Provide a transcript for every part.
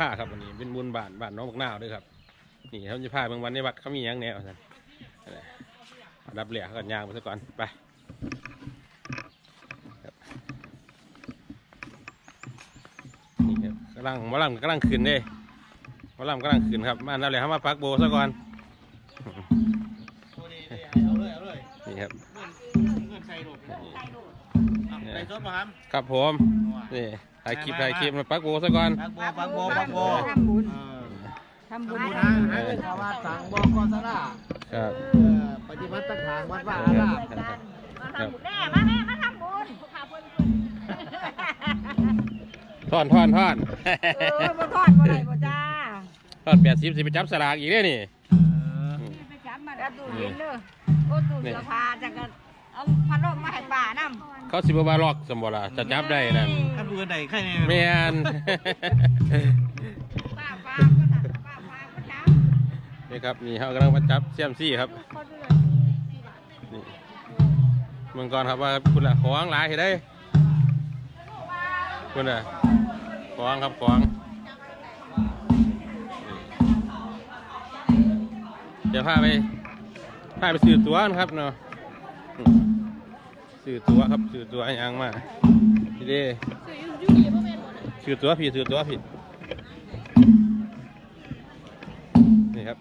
ผ้าครับวันนี้เป็นบุญบานบานน้องบักหน้าวด้วยครับนี่เขาจะผ้าเบางวันในวัดเขามียังแนวสันนั่นแหละเอาดับเหลี่ยกันยางไปซะก่อนไปนี่ครับกำลังหมอลำกำลังขึ้นเด้หมอลำกำลังขึ้นครับมาดับเหลี่ยเขามาปักโบซะก่อน ส่ซดป่ะครับครับผมนี่ถ่ายคลิปถ่ายคลิปมาปักโบซะก่อนปักโบปักโบปักโบทำบุญเออทำบุญบุญทาทางงหาเงินชาวบ้านสั่งบอกกอสระครับเออปฏิบัติต่างทางวัดว่าอารามครับแม่มาแม่มาทำบุญพาเพื่อนท่อนท่อนท่อนเออบ่ทอดบ่ได้บ่จ้าท่อนแปดสิบสิไปจับสลากอีกเด้อนี่ไปจับมาแล้วตู้เย็นเด้อโอ้ตู้เสื้อผ้าจังกันเอาพัดลมมาให้ป้านำ เขาสิบมาลอกสมบูรณ์จะจับได้นั่นถ้าดูกันใดใครเนี่ยแม่นป้าป้าก็ทำป้าป้าก็จับนี่ครับนี่เขากำลังมาจับเซียมซี่ครับนี่เมืองก่อนครับว่าคุณละของหลายเห็นได้คุณละของครับของเดี๋ยวพาไปพาไปซื้อตั๋วนะครับเนาะอืม ซื้อตั๋วครับซื้อตั๋วยังมาพี่เด้ซื้อตั๋วผิดซื้อตั๋วผิดนี่ครับ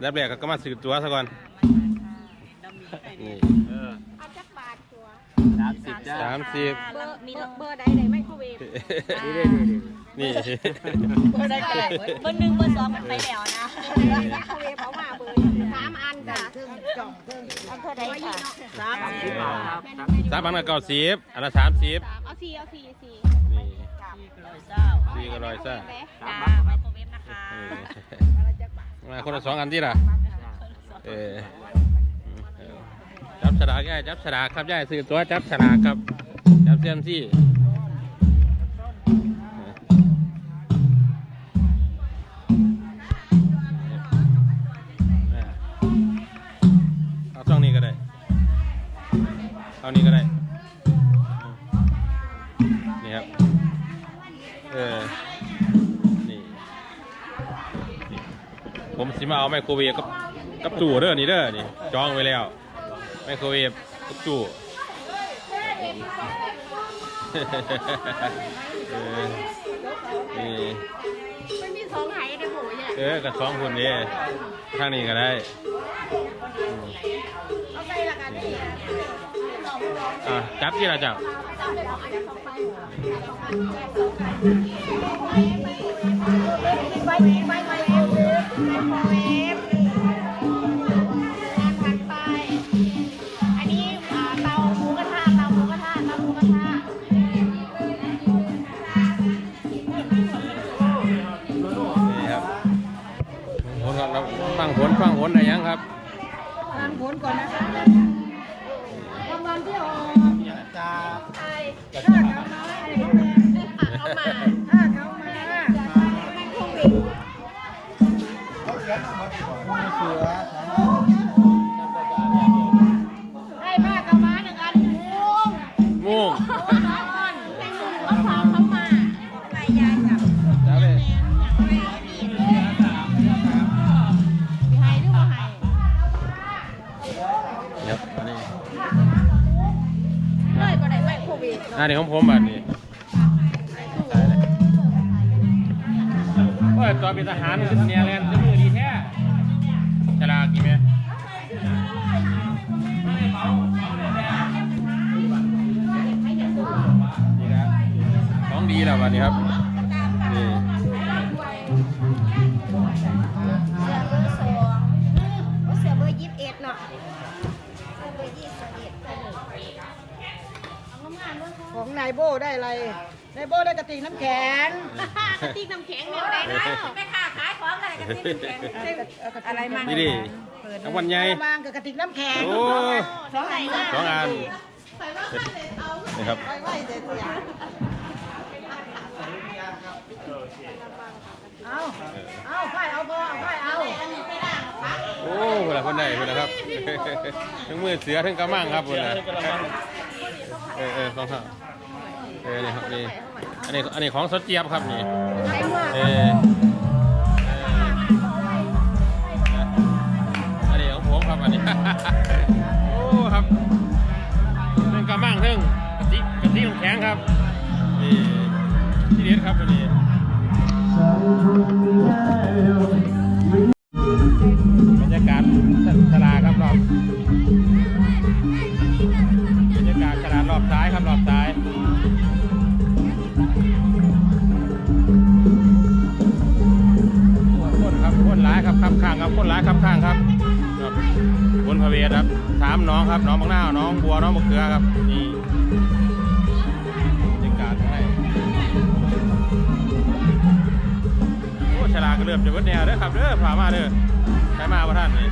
แรกแรกก็มาซื้อตั๋วซะก่อนนี่เออเอาจักบาทตัวสามสิบจ้าสามสิบเบอร์มีเบอร์ใดไหนไมโครเวฟนี่ได้ดีนี่เบอร์ใดก็ได้เบอร์หนึ่งเบอร์สองมันไปแล้วนะไมโครเวฟเอามาเบอร์สาม อันจ้ะครึ่งจ่องครึ่งเอาเท่าใดค่ะสามสิบบาทครับสามพันกับเก้าสิบอันละสามสิบเอาสี่เอาสี่สี่นี่ร้อยเจ้าสี่ก็ร้อยซ่าจ้าไมโครเวฟนะคะนี่มาคนละสองอันที่ล่ะเออเออจับฉลากย่ายจับฉลากครับย่ายซื้อตั๋วจับฉลากครับจับเซียมซี่ เอานี้ก็ได้ นี่ครับ เออนี่นี่ผมสิมาเอาไมโครเวฟกับกับจู่เด้อนี่เด้อนี่จองไว้แล้ว ไมโครเวฟกับจู่เออนี่มันมีสองไหในหมูเนี่ยเออกับสองคนนี้ทางนี้ก็ได้อืมเอาไปละกันนี่ อะจับที่ละจับไปไปไปไปเอฟไปไป ได้ผ้ากำมาหนึ่งอันมุ้งม่วงสองอันแตงโมเขาพาเขามาไปยายจับจับเลยไม่ให้หรือว่าให้ครับอันนี้เลยก็ได้ไม่โควิดอันนี้ของผมอันนี้โอ้ยตัวเป็นทหารขึ้นเนี่ยแลนด์ จะมือดีแท้ฉลาดกี่ไหมนี่ครับของดีแล้ววันนี้ครับนี่เสือเบอร์สองเสือเบอร์ยี่สิบเอ็ดเนาะเสือเบอร์ยี่สิบเอ็ดของนายโบได้อะไรนายโบได้กระติกน้ำแข็งกระติกน้ำแข็งแนวไหนนะแม่ค้าขายข องอะไรกระติกน้ำแข็งอะไรมานี่ดิรางวัลใหญ่มางกับกระติกน้ำแข็งโอ้สองไหนนะสองอันนี่ครับไว้ไว้เด็ดอย่างเอาเอาไฟเอาบ่เอาไฟเอาโอ้เวลาคนใดเวลาครับทั้งมือเสือทั้งกระมังครับเวลาเออเออสองข้างเออนี่ครับนี่อันนี้อันนี้ของสดเจี๊ยบครับนี่ไอ้เมื่อเอ โอ้ครับเรื่องกระมังเรื่องกะทิกะทิน้ำแข็งครับนี่ที่เด็ดครับอันนี้บรรยากาศตลาดครับรอบบรรยากาศตลาดรอบซ้ายครับรอบซ้ายคนครับคนร้ายครับครับข้างครับคนร้ายครับข้างครับ บนพระเวทครับ ถามน้องครับ น้องบางหน้า น้องบัว น้องมะเขือครับ นี่บรรยากาศให้โอ้ ฉลากรเริ่มจะวัดแนวเด้อครับเด้อผ่ามาเด้อใช้มาพระท่านนี่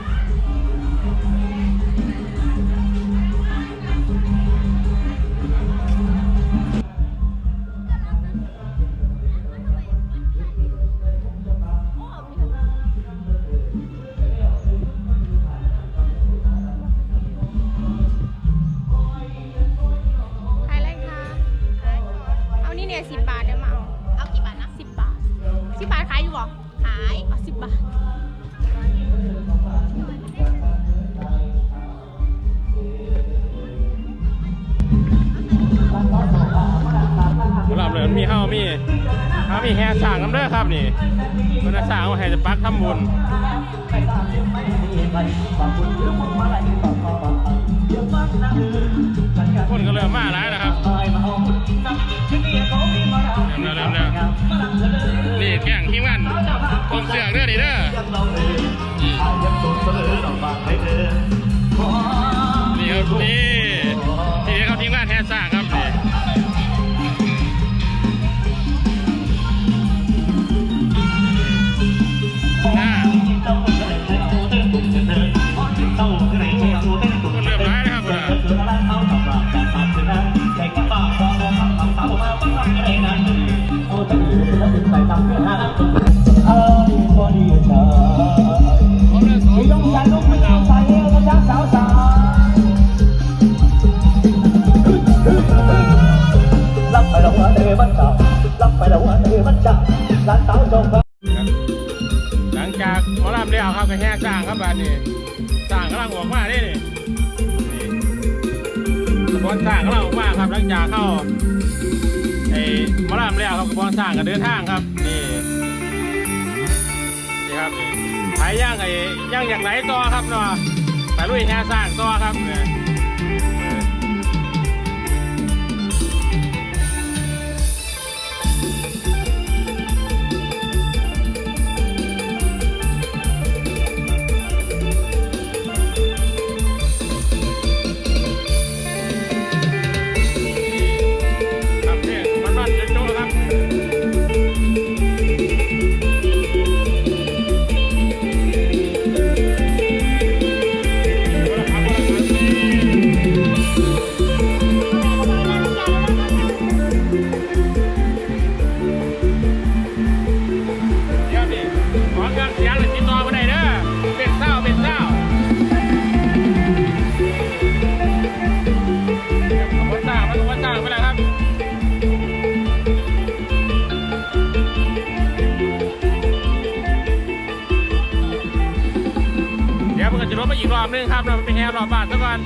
สำหรับเลยมีข้ามีข้ามีแห่สั่งน้ำเด้อครับนี่มันจะสั่งเอาแห่จะปักทำบุญคนก็เริ่มมาแล้วนะครับเริ่มแล้วเริ่มแล้วนี่แข่งที่มันผมเสือกเด้อนี่เด้อนี่ครับนี่างครับบ้านนี่สร้างกำลังออกมากนี่นี่กระบวนสร้างกำลังออกมาครับหลังจากเข้าไอ้มอลำเลี้ยวครับกระบวนสร้างกับเดินทางครับนี่นี่ครับนี่ไถย่างไอ้ย่างอย่างไหนต่อครับเนาะไปลุยแห่สร้างต่อครับเนี่ย นึงครับเราไปแห่รอบบ้านซะก่อน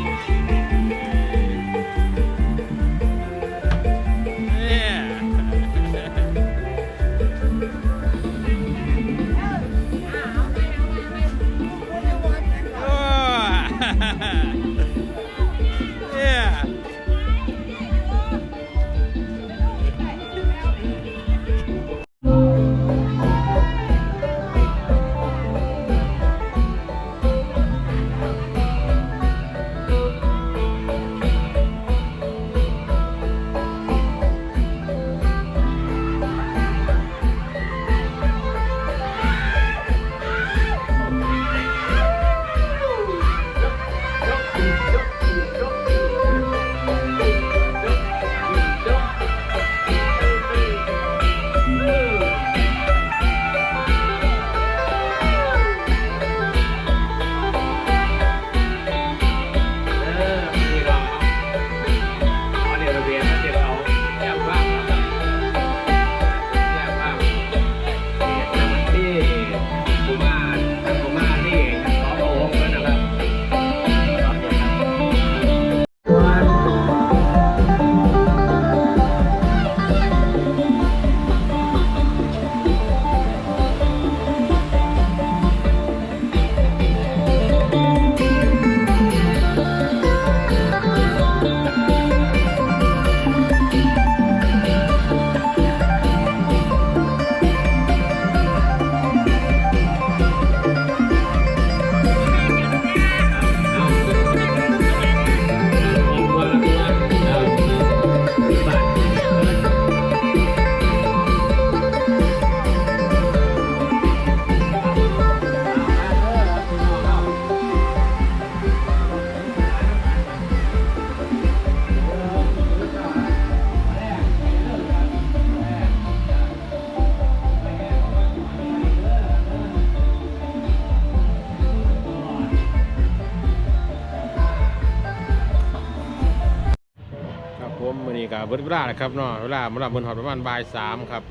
บิดเวลาแล้วครับเนาะเวลามาลำเบิดหอดประมาณบ่ายสามครับ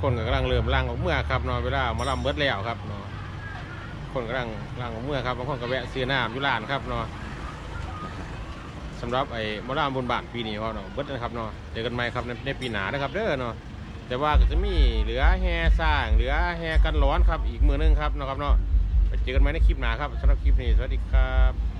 คนกำลังเริ่มล่างออกเมื่อครับเนาะเวลามาลำเบิดแล้วครับเนาะคนกำลังล่างออกเมื่อครับบางคนก็แวะซื้อน้ำยุรานครับเนาะสำหรับไอ้มาลำบนบ้านปีนี้เขาเนาะเบิดนะครับเนาะเจอกันใหม่ครับในในปีหน้านะครับเด้อเนาะแต่ว่าก็จะมีเหลือแฮสร้างเหลือแฮกันร้อนครับอีกมือนึงครับเนาะครับเนาะไปเจอกันใหม่ในคลิปหน้าครับสำหรับคลิปนี้สวัสดีครับ